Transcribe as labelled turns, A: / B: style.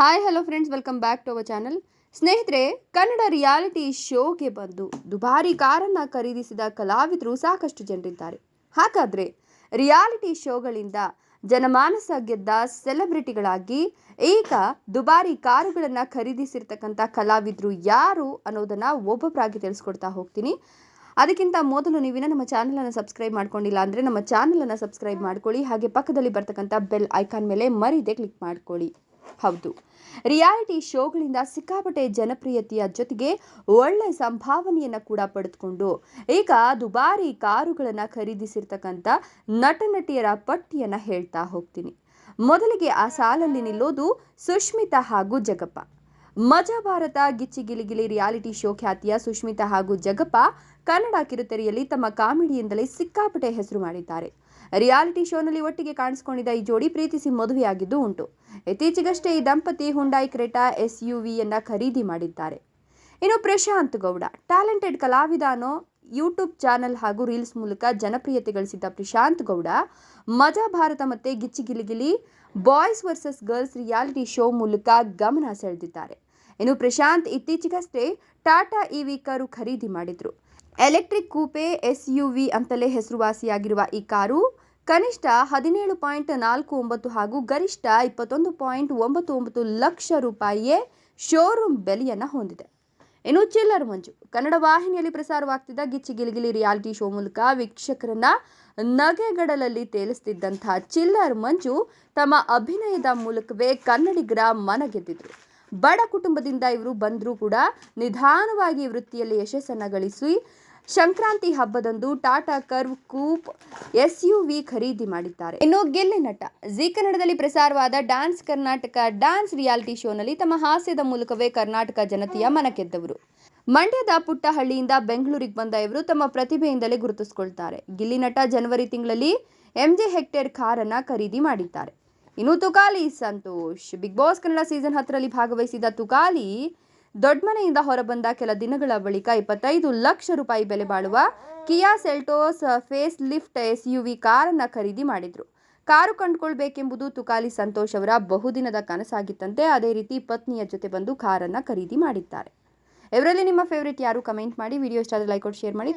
A: Hi hello friends welcome back to our channel ಸ್ನೇಹಿತರೆ, Kannada reality ಶೋಗೆ ಬಂದು ದುಬಾರಿ ಕಾರನ್ನು ಖರೀದಿಸಿದ ಕಲಾವಿದರು ಸಾಕಷ್ಟು ಜನರಿದ್ದಾರೆ. ಹಾಗಾದರೆ ರಿಯಾಲಿಟಿ ಶೋಗಳಿಂದ ಜನಮಾನಸ ಗೆದ್ದ ಸೆಲೆಬ್ರಿಟಿಗಳಾಗಿ ಈಗ ದುಬಾರಿ ಕಾರುಗಳನ್ನು ಖರೀದಿಸಿರ್ತಕ್ಕಂಥ ಕಲಾವಿದರು ಯಾರು ಅನ್ನೋದನ್ನು ಒಬ್ಬೊಬ್ಬರಾಗಿ ತಿಳಿಸ್ಕೊಡ್ತಾ ಹೋಗ್ತೀನಿ. ಅದಕ್ಕಿಂತ ಮೊದಲು ನೀವಿನ ನಮ್ಮ ಚಾನಲನ್ನು ಸಬ್ಸ್ಕ್ರೈಬ್ ಮಾಡ್ಕೊಂಡಿಲ್ಲ ಅಂದರೆ ನಮ್ಮ ಚಾನಲನ್ನು ಸಬ್ಸ್ಕ್ರೈಬ್ ಮಾಡ್ಕೊಳ್ಳಿ. ಹಾಗೆ ಪಕ್ಕದಲ್ಲಿ ಬರ್ತಕ್ಕಂಥ ಬೆಲ್ ಐಕಾನ್ ಮೇಲೆ ಮರೀದೆ ಕ್ಲಿಕ್ ಮಾಡ್ಕೊಳ್ಳಿ. ಹೌದು. ರಿಯಾಲಿಟಿ ಶೋಗಳಿಂದ ಸಿಕ್ಕಾಪಟ್ಟೆ ಜನಪ್ರಿಯತೆಯ ಜೊತೆಗೆ ಒಳ್ಳೆ ಸಂಭಾವನೆಯನ್ನು ಕೂಡ ಪಡೆದುಕೊಂಡು, ಈಗ ದುಬಾರಿ ಕಾರುಗಳನ್ನು ಖರೀದಿಸಿರ್ತಕ್ಕಂಥ ನಟ ನಟಿಯರ ಪಟ್ಟಿಯನ್ನು ಹೇಳ್ತಾ ಹೋಗ್ತೀನಿ. ಮೊದಲಿಗೆ ಆ ಸಾಲಲ್ಲಿ ನಿಲ್ಲೋದು ಸುಷ್ಮಿತಾ ಹಾಗೂ ಜಗಪ್ಪ. ಮಜಾ ಭಾರತ ಗಿಚ್ಚಿಗಿಲಿಗಿಲಿ ರಿಯಾಲಿಟಿ ಶೋ ಖ್ಯಾತಿಯ ಸುಷ್ಮಿತಾ ಹಾಗೂ ಜಗಪ್ಪ ಕನ್ನಡ ಕಿರುತೆರೆಯಲ್ಲಿ ತಮ್ಮ ಕಾಮಿಡಿಯಿಂದಲೇ ಸಿಕ್ಕಾಪಟ್ಟೆ ಹೆಸರು ಮಾಡಿದ್ದಾರೆ. ರಿಯಾಲಿಟಿ ಶೋನಲ್ಲಿ ಒಟ್ಟಿಗೆ ಕಾಣಿಸಿಕೊಂಡಿದ್ದ ಈ ಜೋಡಿ ಪ್ರೀತಿಸಿ ಮದುವೆಯಾಗಿದ್ದು ಉಂಟು. ಇತ್ತೀಚೆಗಷ್ಟೇ ಈ ದಂಪತಿ ಹುಂಡಾಯಿ ಕ್ರೆಟಾ ಎಸ್ ಯು ಖರೀದಿ ಮಾಡಿದ್ದಾರೆ. ಇನ್ನು ಪ್ರಶಾಂತ್ ಗೌಡ, ಟ್ಯಾಲೆಂಟೆಡ್ ಕಲಾವಿದ ಅನ್ನೋ ಯೂಟ್ಯೂಬ್ ಚಾನೆಲ್ ಹಾಗೂ ರೀಲ್ಸ್ ಮೂಲಕ ಜನಪ್ರಿಯತೆ ಗಳಿಸಿದ್ದ ಪ್ರಶಾಂತ್ ಗೌಡ, ಮಜಾ ಭಾರತ ಮತ್ತೆ Gicchi Gili Gili boys versus girls reality show ಮೂಲಕ ಗಮನ ಸೆಳೆದಿದ್ದಾರೆ. ಇನ್ನು ಪ್ರಶಾಂತ್ ಇತ್ತೀಚೆಗಷ್ಟೇ ಟಾಟಾ ಇ ವಿ ಕಾರು ಖರೀದಿ ಮಾಡಿದ್ರು. Electric coupe, S U V ಅಂತಲೇ ಹೆಸರುವಾಸಿಯಾಗಿರುವ ಈ ಕಾರು ಕನಿಷ್ಠ ಹದಿನೇಳು ಪಾಯಿಂಟ್ ನಾಲ್ಕು ಒಂಬತ್ತು ಹಾಗೂ ಗರಿಷ್ಠ ಇಪ್ಪತ್ತೊಂದು ಪಾಯಿಂಟ್ ಒಂಬತ್ತು ಒಂಬತ್ತು ಲಕ್ಷ ರೂಪಾಯಿಯೇ ಶೋರೂಮ್ ಬೆಲೆಯನ್ನು ಹೊಂದಿದೆ. ಇನ್ನು ಚಿಲ್ಲರ್ ಮಂಜು, ಕನ್ನಡ ವಾಹಿನಿಯಲ್ಲಿ ಪ್ರಸಾರವಾಗ್ತಿದ್ದ ಗಿಚ್ಚಿ ಗಿಲಿಗಿಲಿ ರಿಯಾಲಿಟಿ ಶೋ ಮೂಲಕ ವೀಕ್ಷಕರನ್ನ ನಗೆಗಡಲಲ್ಲಿ ತೇಲಿಸ್ತಿದ್ದಂತಹ ಚಿಲ್ಲರ್ ಮಂಜು ತಮ್ಮ ಅಭಿನಯದ ಮೂಲಕವೇ ಕನ್ನಡಿಗರ ಮನ ಗೆದ್ದಿದ್ರು. ಬಡ ಕುಟುಂಬದಿಂದ ಇವರು ಬಂದರೂ ಕೂಡ ನಿಧಾನವಾಗಿ ವೃತ್ತಿಯಲ್ಲಿ ಯಶಸ್ಸನ್ನು ಗಳಿಸಿ ಸಂಕ್ರಾಂತಿ ಹಬ್ಬದಂದು Tata Curvv coupe S U V ಖರೀದಿ ಮಾಡಿದ್ದಾರೆ. ಇನ್ನು ಗೆಲ್ಲೆ ನಟ ಜಿ ಕನ್ನಡದಲ್ಲಿ ಪ್ರಸಾರವಾದ ಡ್ಯಾನ್ಸ್ ಕರ್ನಾಟಕ ಡ್ಯಾನ್ಸ್ ರಿಯಾಲಿಟಿ ಶೋನಲ್ಲಿ ತಮ್ಮ ಹಾಸ್ಯದ ಮೂಲಕವೇ ಕರ್ನಾಟಕ ಜನತೆಯ ಮನಕೆದ್ದವರು. ಮಂಡ್ಯದ ಪುಟ್ಟಹಳ್ಳಿಯಿಂದ ಬೆಂಗಳೂರಿಗೆ ಬಂದ ಇವರು ತಮ್ಮ ಪ್ರತಿಭೆಯಿಂದಲೇ ಗುರುತಿಸಿಕೊಳ್ತಾರೆ. ಗಿಲ್ಲಿ ನಟ ಜನವರಿ ತಿಂಗಳಲ್ಲಿ ಎಂಜೆ ಹೆಕ್ಟೇರ್ ಕಾರನ್ನ ಖರೀದಿ ಮಾಡಿದ್ದಾರೆ. ಇನ್ನು Tukali Santhosh. Big Boss Kannada season ಹತ್ತರಲ್ಲಿ ಭಾಗವಹಿಸಿದ ತುಕಾಲಿ ದೊಡ್ಡಮನೆಯಿಂದ ಹೊರಬಂದ ಕೆಲ ದಿನಗಳ ಬಳಿಕ ಇಪ್ಪತ್ತೈದು ಲಕ್ಷ ರೂಪಾಯಿ ಬೆಲೆ ಬಾಳುವ Kia Seltos facelift S U V ಕಾರನ್ನು ಖರೀದಿ ಮಾಡಿದರು. ಕಾರು ಕಂಡುಕೊಳ್ಬೇಕೆಂಬುದು ತುಕಾಲಿ ಸಂತೋಷ್ ಅವರ ಬಹುದಿನದ ಕನಸಾಗಿತ್ತಂತೆ. ಅದೇ ರೀತಿ ಪತ್ನಿಯ ಜೊತೆ ಬಂದು ಕಾರನ್ನು ಖರೀದಿ ಮಾಡಿದ್ದಾರೆ. ಇವರಲ್ಲಿ ನಿಮ್ಮ ಫೇವ್ರೇಟ್ ಯಾರು? ಕಮೆಂಟ್ ಮಾಡಿ. ವಿಡಿಯೋ ಇಷ್ಟ ಆದರೆ ಲೈಕ್ ಕೊಟ್ಟು ಶೇರ್ ಮಾಡಿ.